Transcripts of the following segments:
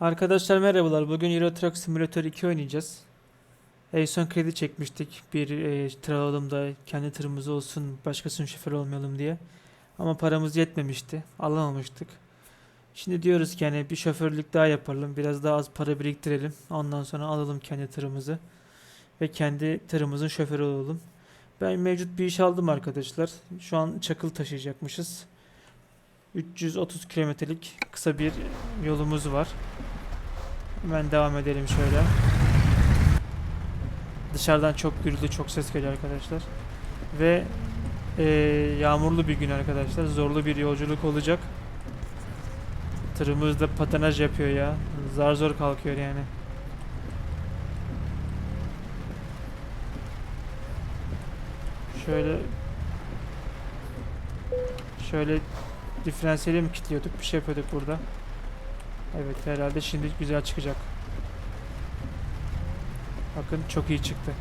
Arkadaşlar merhabalar. Bugün Euro Truck Simulator 2 oynayacağız. En son kredi çekmiştik. Bir e, tır alalım da kendi tırımız olsun, başkasının şoförü olmayalım diye. Ama paramız yetmemişti. Alamamıştık. Şimdi diyoruz ki yani bir şoförlük daha yapalım. Biraz daha az para biriktirelim. Ondan sonra alalım kendi tırımızı. Ve kendi tırımızın şoförü olalım. Ben mevcut bir iş aldım arkadaşlar. Şu an çakıl taşıyacakmışız. 330 kilometrelik kısa bir yolumuz var. Hemen devam edelim şöyle. Dışarıdan çok gürültü, çok ses geliyor arkadaşlar. Ve eee, yağmurlu bir gün arkadaşlar. Zorlu bir yolculuk olacak. Tırımız da patinaj yapıyor ya. Zar zor kalkıyor yani. Şöyle şöyle diferansiyeli mi kilitliyorduk? Bir şey yapıyorduk burada. Evet herhalde şimdi güzel çıkacak. Bakın çok iyi çıktı.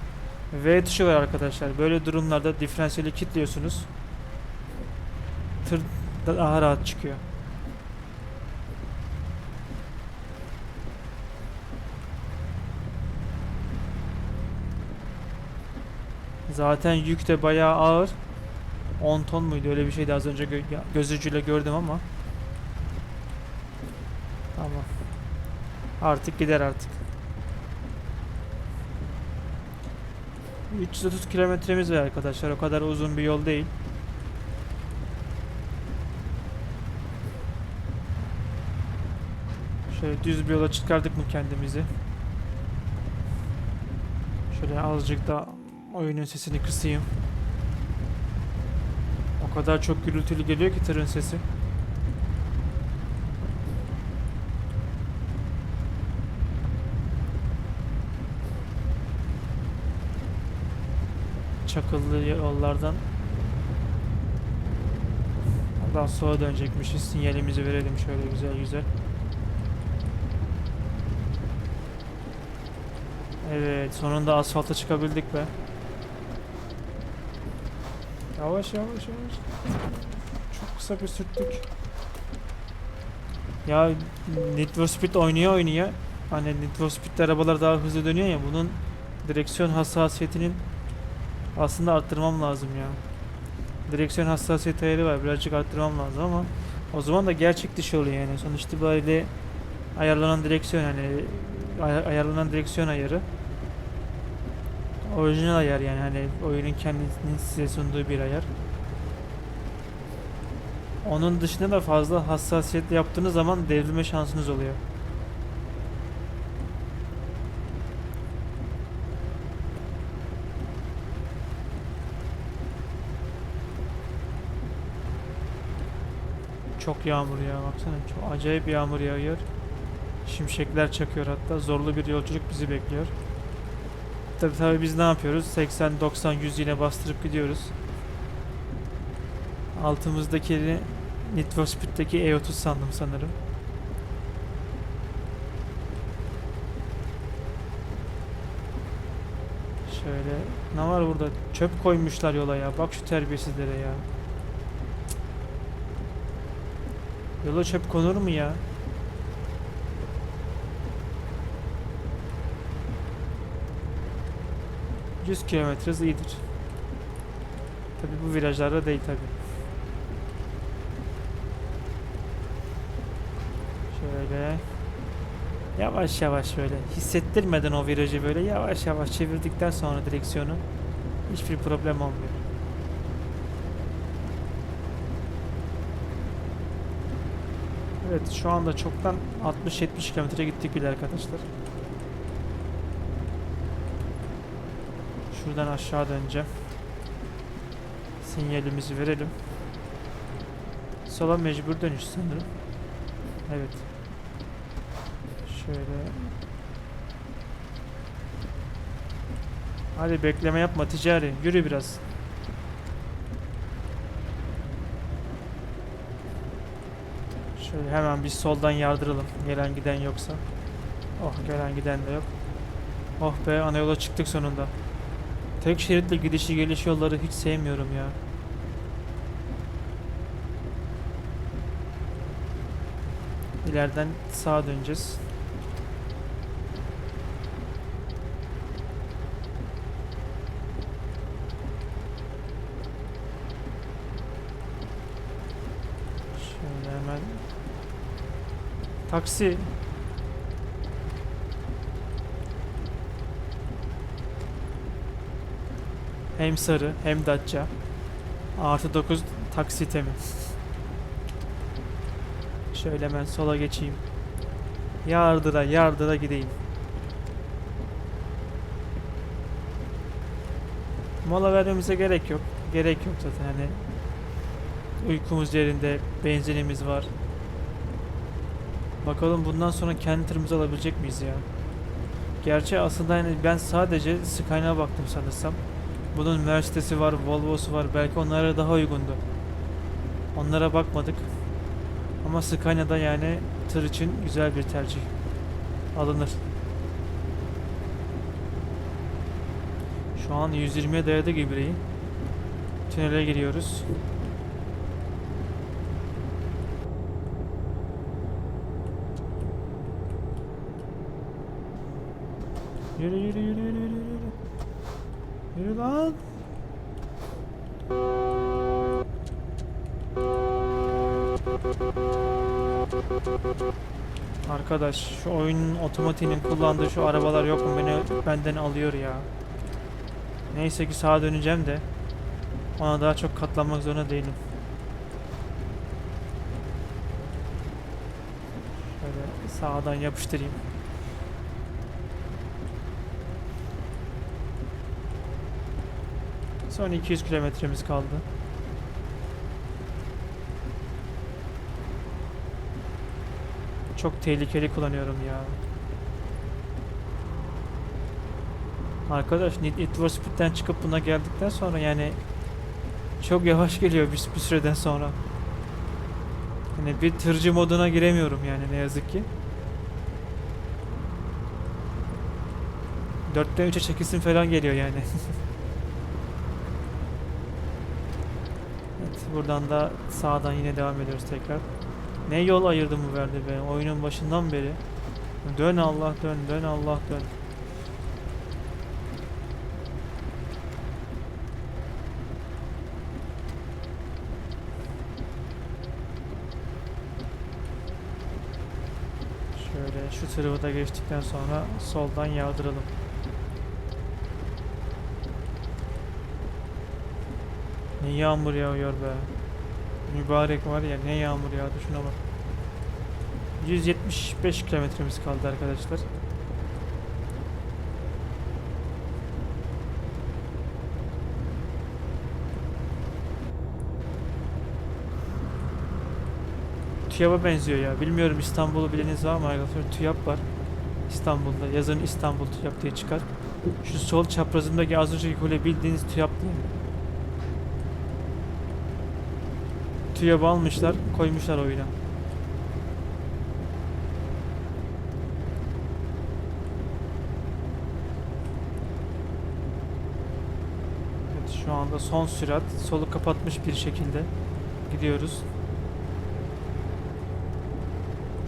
V tuşu var arkadaşlar. Böyle durumlarda diferansiyeli kilitliyorsunuz. Tır da daha rahat çıkıyor. Zaten yük de bayağı ağır. 10 ton muydu öyle bir şeydi az önce gö ya- göz ucuyla gördüm ama. Tamam. Artık gider artık. 330 kilometremiz var arkadaşlar. O kadar uzun bir yol değil. Şöyle düz bir yola çıkardık mı kendimizi? Şöyle azıcık da oyunun sesini kısayım. O kadar çok gürültülü geliyor ki tırın sesi. Çakıllı yollardan Daha sola dönecekmişiz. Sinyalimizi verelim şöyle güzel güzel. Evet, sonunda asfalta çıkabildik be. Yavaş yavaş yavaş. Çok kısa bir sürttük. Ya Need for Speed oynuyor oynuyor. Hani Need for Speed'de arabalar daha hızlı dönüyor ya. Bunun direksiyon hassasiyetinin aslında arttırmam lazım ya. Direksiyon hassasiyet ayarı var. Birazcık arttırmam lazım ama o zaman da gerçek dışı oluyor yani. Sonuç itibariyle ayarlanan direksiyon yani ay- ayarlanan direksiyon ayarı orijinal ayar yani hani oyunun kendisinin size sunduğu bir ayar. Onun dışında da fazla hassasiyetli yaptığınız zaman devrilme şansınız oluyor. Çok yağmur ya baksana çok acayip yağmur yağıyor. Şimşekler çakıyor hatta zorlu bir yolculuk bizi bekliyor. Tabii tabii biz ne yapıyoruz? 80 90 100 yine bastırıp gidiyoruz. Altımızdaki Need for Speed'deki E30 sandım sanırım. Şöyle ne var burada? Çöp koymuşlar yola ya. Bak şu terbiyesizlere ya. Yola çöp konur mu ya? ...100 kilometre hız iyidir. Tabi bu virajlarda değil tabi. Şöyle... Yavaş yavaş böyle hissettirmeden o virajı böyle yavaş yavaş çevirdikten sonra direksiyonu hiçbir problem olmuyor. Evet şu anda çoktan 60-70 kilometre gittik bile arkadaşlar. Şuradan aşağı döneceğim. Sinyalimizi verelim. Sola mecbur dönüş sanırım. Evet. Şöyle. Hadi bekleme yapma ticari. Yürü biraz. Şöyle hemen bir soldan yardıralım. Gelen giden yoksa. Oh gelen giden de yok. Oh be ana yola çıktık sonunda. Tek şeritle gidişi geliş yolları hiç sevmiyorum ya. İleriden sağa döneceğiz. Taksi. Hem sarı hem Dacia. Artı 9 taksi temi. Şöyle hemen sola geçeyim. Yardıra yardıra gideyim. Mola vermemize gerek yok. Gerek yok zaten hani. Uykumuz yerinde, benzinimiz var. Bakalım bundan sonra kendi tırımızı alabilecek miyiz ya? Gerçi aslında yani ben sadece Skyline'a baktım sanırsam. Bunun Mercedes'i var, Volvo'su var. Belki onlara daha uygundu. Onlara bakmadık. Ama Scania'da yani tır için güzel bir tercih. Alınır. Şu an 120'ye dayadı Gibre'yi. Tünele giriyoruz. Yürü yürü yürü yürü yürü yürü. Lan. Arkadaş şu oyunun otomatiğinin kullandığı şu arabalar yok mu beni benden alıyor ya. Neyse ki sağa döneceğim de ona daha çok katlanmak zorunda değilim. Şöyle sağdan yapıştırayım. Son 200 kilometremiz kaldı. Çok tehlikeli kullanıyorum ya. Arkadaş Need for Speed'den çıkıp buna geldikten sonra yani çok yavaş geliyor bir, bir süreden sonra. Hani bir tırcı moduna giremiyorum yani ne yazık ki. 4'ten 3'e çekilsin falan geliyor yani. evet buradan da sağdan yine devam ediyoruz tekrar. Ne yol ayırdı mı verdi be oyunun başından beri. Dön Allah dön dön Allah dön. Şöyle şu tırıvı da geçtikten sonra soldan yağdıralım. Ne yağmur yağıyor be. Mübarek var ya ne yağmur yağdı şuna bak. 175 kilometremiz kaldı arkadaşlar. TÜYAP'a benziyor ya. Bilmiyorum İstanbul'u bileniz var mı arkadaşlar? TÜYAP var. İstanbul'da. Yazın İstanbul TÜYAP diye çıkar. Şu sol çaprazındaki az önceki kule bildiğiniz TÜYAP değil mi? TÜYAP'ı almışlar, koymuşlar oyuna. Evet, şu anda son sürat, solu kapatmış bir şekilde gidiyoruz.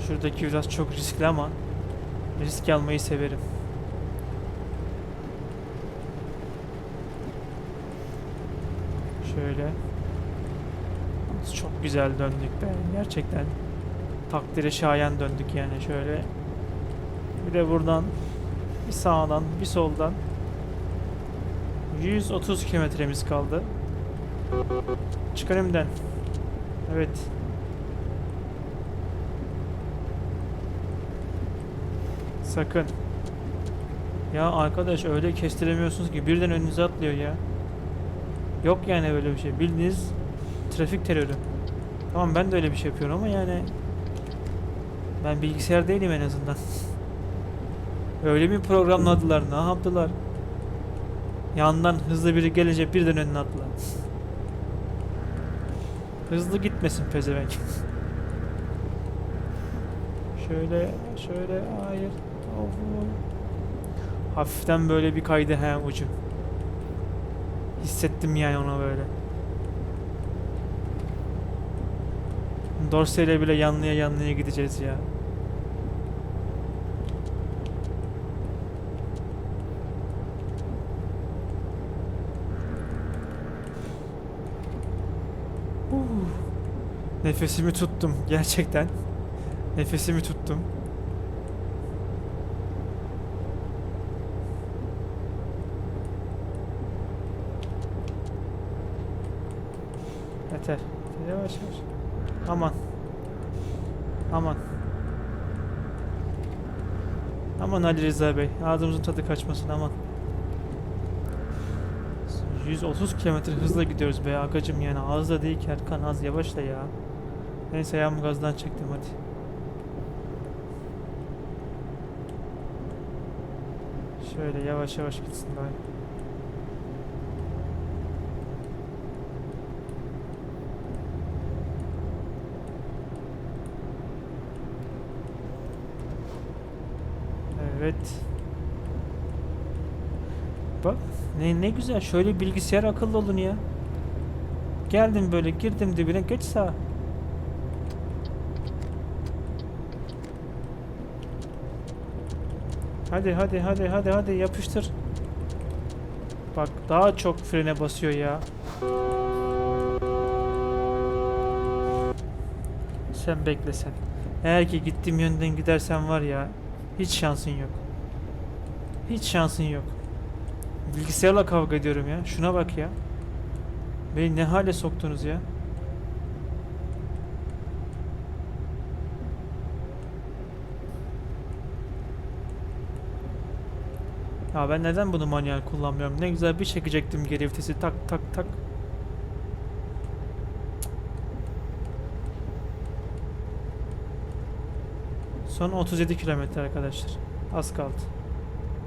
Şuradaki biraz çok riskli ama risk almayı severim. Şöyle. Güzel döndük be. Gerçekten takdire şayan döndük yani şöyle. Bir de buradan bir sağdan bir soldan 130 kilometremiz kaldı. Çıkar önümden. Evet. Sakın. Ya arkadaş öyle kestiremiyorsunuz ki birden önünüze atlıyor ya. Yok yani böyle bir şey. Bildiğiniz trafik terörü. Tamam ben de öyle bir şey yapıyorum ama yani ben bilgisayar değilim en azından. öyle mi programladılar? Ne yaptılar? Yandan hızlı biri gelince birden önüne attılar. Hızlı gitmesin pezevenk. şöyle şöyle hayır. Hafiften böyle bir kaydı he ucu. Hissettim yani ona böyle. Dorse ile bile yanlıya yanlıya gideceğiz ya. Uh. Nefesimi tuttum gerçekten. Nefesimi tuttum. Yeter. Yavaş yavaş. Aman. Aman. Aman Ali Rıza Bey. Ağzımızın tadı kaçmasın aman. 130 kilometre hızla gidiyoruz be agacım yani az değil ki Erkan az yavaşla ya. Neyse ayağımı gazdan çektim hadi. Şöyle yavaş yavaş gitsin bari. Evet. Bak ne ne güzel şöyle bilgisayar akıllı olun ya. Geldim böyle girdim dibine geç sağa. Hadi hadi hadi hadi hadi yapıştır. Bak daha çok frene basıyor ya. Sen bekle sen. Eğer ki gittiğim yönden gidersen var ya hiç şansın yok. Hiç şansın yok. Bilgisayarla kavga ediyorum ya. Şuna bak ya. Beni ne hale soktunuz ya. Ya ben neden bunu manuel kullanmıyorum? Ne güzel bir çekecektim geri vitesi tak tak tak. Son 37 kilometre arkadaşlar. Az kaldı.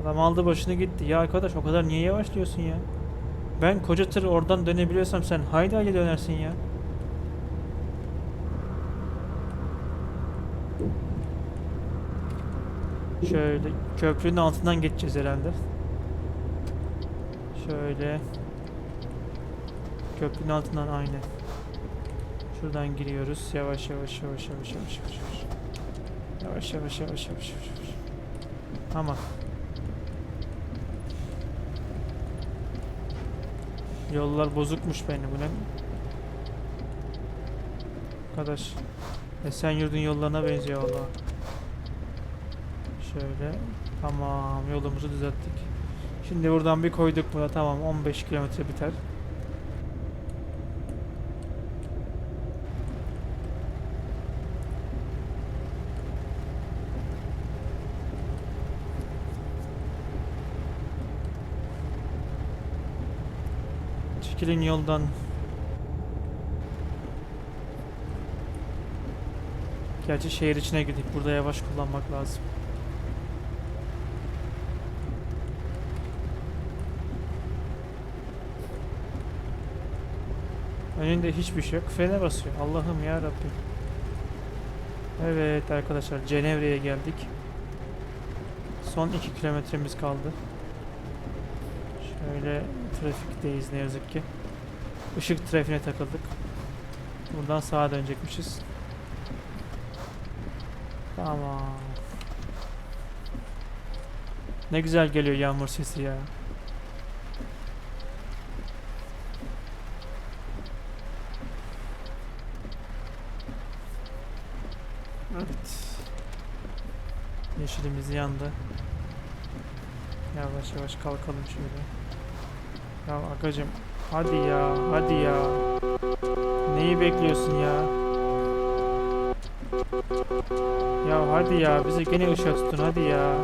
Adam aldı başını gitti. Ya arkadaş o kadar niye yavaşlıyorsun ya? Ben koca tır oradan dönebiliyorsam sen haydi haydi dönersin ya. Şöyle köprünün altından geçeceğiz herhalde. Şöyle. Köprünün altından aynen. Şuradan giriyoruz. Yavaş yavaş yavaş yavaş yavaş yavaş. yavaş. Yavaş yavaş yavaş yavaş yavaş. Tamam. Yollar bozukmuş beni bu ne? Arkadaş. Esenyurt'un yollarına benziyor valla. Şöyle. Tamam yolumuzu düzelttik. Şimdi buradan bir koyduk buna tamam 15 kilometre biter. Çekilin yoldan. Gerçi şehir içine girdik. Burada yavaş kullanmak lazım. Önünde hiçbir şey yok. Frene basıyor. Allah'ım ya Rabbim. Evet arkadaşlar Cenevre'ye geldik. Son 2 kilometremiz kaldı. Şöyle trafikteyiz ne yazık ki. Işık trafiğine takıldık. Buradan sağa dönecekmişiz. Tamam. Ne güzel geliyor yağmur sesi ya. Evet. Yeşilimiz yandı. Yavaş yavaş kalkalım şöyle. Ya agacım hadi ya hadi ya. Neyi bekliyorsun ya? Ya hadi ya bizi gene ışığa tutun hadi ya.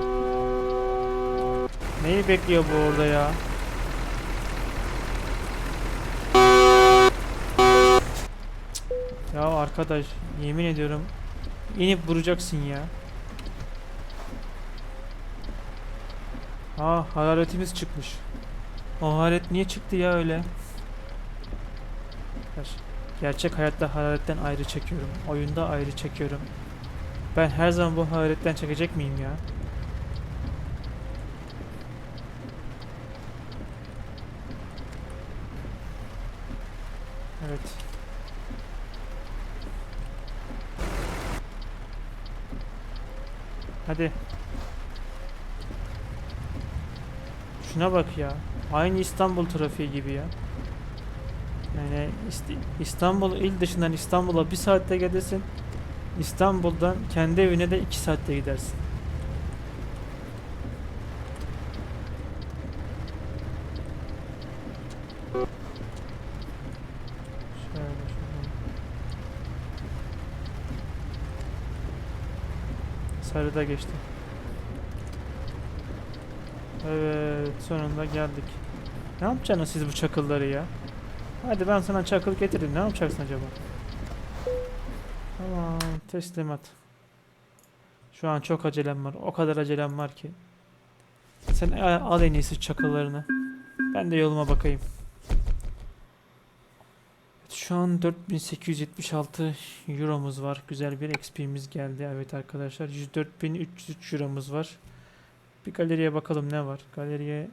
Neyi bekliyor bu orada ya? Ya arkadaş yemin ediyorum inip vuracaksın ya. Aa hararetimiz çıkmış. O hararet niye çıktı ya öyle? Gerçek hayatta hararetten ayrı çekiyorum. Oyunda ayrı çekiyorum. Ben her zaman bu hararetten çekecek miyim ya? Evet. Hadi. Şuna bak ya. Aynı İstanbul trafiği gibi ya. Yani İst- İstanbul il dışından İstanbul'a bir saatte gelirsin. İstanbul'dan kendi evine de 2 saatte gidersin. Sarıda geçti. Evet, sonunda geldik. Ne yapacaksınız siz bu çakılları ya? Hadi ben sana çakıl getirdim. Ne yapacaksın acaba? Tamam, teslimat. Şu an çok acelem var. O kadar acelem var ki. Sen al en iyisi çakıllarını. Ben de yoluma bakayım. Şu an 4876 euromuz var. Güzel bir XP'miz geldi. Evet arkadaşlar 104.303 euromuz var. Bir galeriye bakalım ne var. Galeriye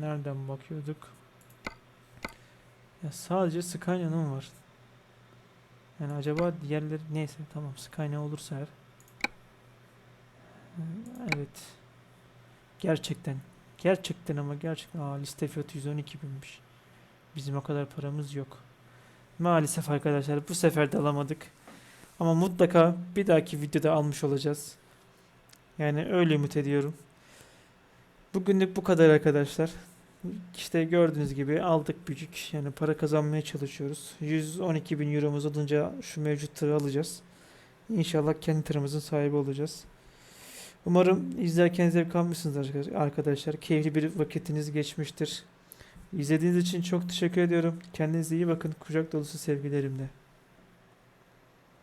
nereden bakıyorduk? Ya sadece Scania'nın var. Yani acaba diğerleri neyse tamam Scania olursa. Ee, Evet. Gerçekten. Gerçekten ama gerçekten. Aa liste fiyatı 112 binmiş. Bizim o kadar paramız yok. Maalesef arkadaşlar bu sefer de alamadık. Ama mutlaka bir dahaki videoda almış olacağız. Yani öyle ümit ediyorum. Bugünlük bu kadar arkadaşlar. İşte gördüğünüz gibi aldık büyük. Yani para kazanmaya çalışıyoruz. 112 bin euromuz olunca şu mevcut tırı alacağız. İnşallah kendi tırımızın sahibi olacağız. Umarım izlerken zevk almışsınızdır arkadaşlar. Keyifli bir vakitiniz geçmiştir. İzlediğiniz için çok teşekkür ediyorum. Kendinize iyi bakın. Kucak dolusu sevgilerimle.